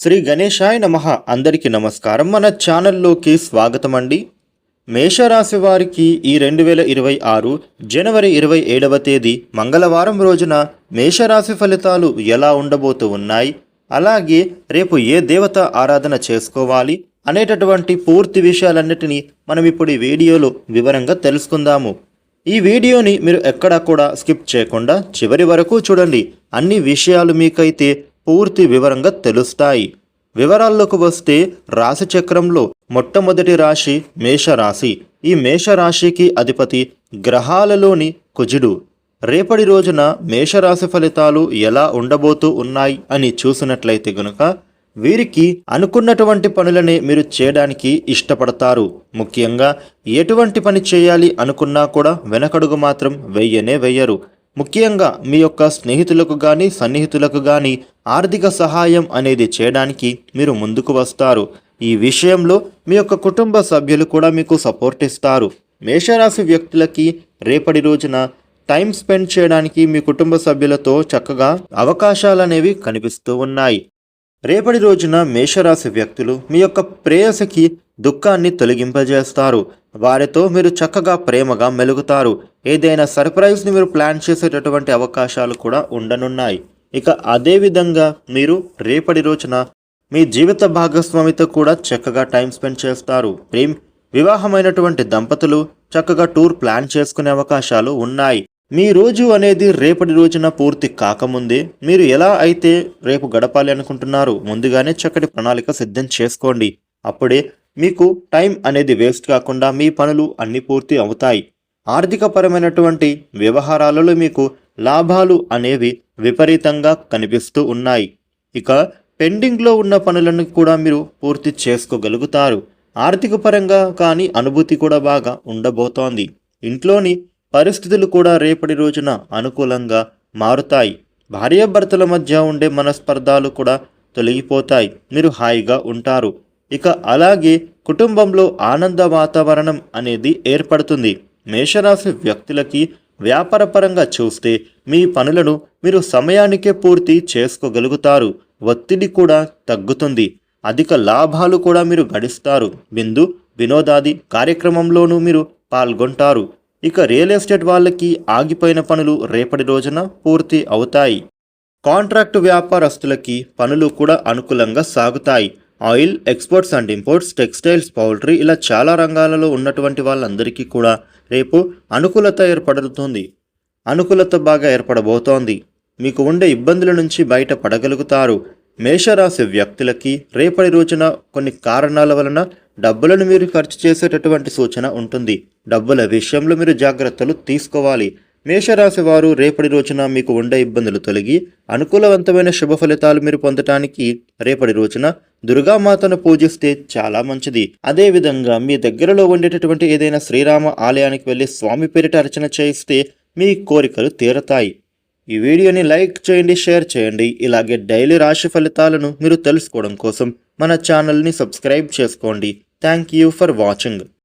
శ్రీ గణేశాయ నమ. అందరికీ నమస్కారం. మన ఛానల్లోకి స్వాగతం అండి మేషరాశి వారికి ఈ రెండు వేల ఇరవై ఆరు జనవరి ఇరవై ఏడవ తేదీ మంగళవారం రోజున మేషరాశి ఫలితాలు ఎలా ఉండబోతూ ఉన్నాయి? అలాగే రేపు ఏ దేవత ఆరాధన చేసుకోవాలి? అనేటటువంటి పూర్తి విషయాలన్నిటినీ మనం ఇప్పుడు ఈ వీడియోలో వివరంగా తెలుసుకుందాము. ఈ వీడియోని మీరు ఎక్కడా కూడా స్కిప్ చేయకుండా చివరి వరకు చూడండి. అన్ని విషయాలు మీకైతే పూర్తి వివరంగా తెలుస్తాయి. వివరాల్లోకి వస్తే రాశిచక్రంలో మొట్టమొదటి రాశి మేషరాశి. ఈ మేషరాశికి అధిపతి గ్రహాలలోని కుజుడు. రేపటి రోజున మేషరాశి ఫలితాలు ఎలా ఉండబోతూ ఉన్నాయి అని చూసినట్లయితే గనుక వీరికి అనుకున్నటువంటి పనులనే మీరు చేయడానికి ఇష్టపడతారు. ముఖ్యంగా ఎటువంటి పని చేయాలి అనుకున్నా కూడా వెనకడుగు మాత్రం వెయ్యనే వెయ్యరు ముఖ్యంగా మీ యొక్క స్నేహితులకు కానీ సన్నిహితులకు కానీ ఆర్థిక సహాయం అనేది చేయడానికి మీరు ముందుకు వస్తారు. ఈ విషయంలో మీ యొక్క కుటుంబ సభ్యులు కూడా మీకు సపోర్ట్ ఇస్తారు. మేషరాశి వ్యక్తులకి రేపటి రోజున టైం స్పెండ్ చేయడానికి మీ కుటుంబ సభ్యులతో చక్కగా అవకాశాలు అనేవి కనిపిస్తూ ఉన్నాయి. రేపటి రోజున మేషరాశి వ్యక్తులు మీ యొక్క ప్రేయసికి దుఃఖాన్ని తొలగింపజేస్తారు. వారితో మీరు చక్కగా ప్రేమగా మెలుగుతారు. ఏదైనా సర్ప్రైజ్ని మీరు ప్లాన్ చేసేటటువంటి అవకాశాలు కూడా ఉండనున్నాయి. ఇక అదే విధంగా మీరు రేపటి రోజున మీ జీవిత భాగస్వామితో కూడా చక్కగా టైం స్పెండ్ చేస్తారు. ప్రేమ్ వివాహమైనటువంటి దంపతులు చక్కగా టూర్ ప్లాన్ చేసుకునే అవకాశాలు ఉన్నాయి. మీ రోజు అనేది రేపటి రోజున పూర్తి కాకముందే మీరు ఎలా అయితే రేపు గడపాలి అనుకుంటున్నారు ముందుగానే చక్కటి ప్రణాళిక సిద్ధం చేసుకోండి. అప్పుడే మీకు టైం అనేది వేస్ట్ కాకుండా మీ పనులు అన్ని పూర్తి అవుతాయి. ఆర్థికపరమైనటువంటి వ్యవహారాలలో మీకు లాభాలు అనేవి విపరీతంగా కనిపిస్తూ ఉన్నాయి. ఇక పెండింగ్లో ఉన్న పనులను కూడా మీరు పూర్తి చేసుకోగలుగుతారు. ఆర్థిక పరంగా కానీ అనుభూతి కూడా బాగా ఉండబోతోంది. ఇంట్లోని పరిస్థితులు కూడా రేపటి రోజున అనుకూలంగా మారుతాయి. భార్యాభర్తల మధ్య ఉండే మనస్పర్ధాలు కూడా తొలగిపోతాయి. మీరు హాయిగా ఉంటారు. ఇక అలాగే కుటుంబంలో ఆనంద వాతావరణం అనేది ఏర్పడుతుంది. మేషరాశి వ్యక్తులకి వ్యాపారపరంగా చూస్తే మీ పనులను మీరు సమయానికే పూర్తి చేసుకోగలుగుతారు. ఒత్తిడి కూడా తగ్గుతుంది. అధిక లాభాలు కూడా మీరు గడిస్తారు. బిందు వినోదాది కార్యక్రమంలోనూ మీరు పాల్గొంటారు. ఇక రియల్ ఎస్టేట్ వాళ్ళకి ఆగిపోయిన పనులు రేపటి రోజున పూర్తి అవుతాయి. కాంట్రాక్టు వ్యాపారస్తులకి పనులు కూడా అనుకూలంగా సాగుతాయి. Oil exports and imports textiles poultry ఇలా చాలా రంగాలలో ఉన్నటువంటి వాళ్ళందరికీ కూడా రేపు అనుకూలత ఏర్పడుతుంది. అనుకూలత బాగా ఏర్పడబోతోంది. మీకు ఉండే ఇబ్బందుల నుంచి బయట పడగలుగుతారు. మేషరాశి వ్యక్తులకి రేపటి రోజున కొన్ని కారణాల వలన డబ్బులను మీరు ఖర్చు చేసేటటువంటి సూచన ఉంటుంది. డబ్బుల విషయంలో మీరు జాగ్రత్తలు తీసుకోవాలి. మేషరాశి వారు రేపటి రోజున మీకు ఉండే ఇబ్బందులు తొలగి అనుకూలవంతమైన శుభ ఫలితాలు మీరు పొందటానికి రేపటి రోజున దుర్గామాతను పూజిస్తే చాలా మంచిది. అదే విధంగా మీ దగ్గరలో ఉండేటటువంటి ఏదైనా శ్రీరామ ఆలయానికి వెళ్ళి స్వామి పేరిట అర్చన చేయిస్తే మీ కోరికలు తీరతాయి. ఈ వీడియోని లైక్ చేయండి షేర్ చేయండి. ఇలాగే డైలీ రాశి ఫలితాలను మీరు తెలుసుకోవడం కోసం మన ఛానల్ని సబ్స్క్రైబ్ చేసుకోండి. Thank you for watching.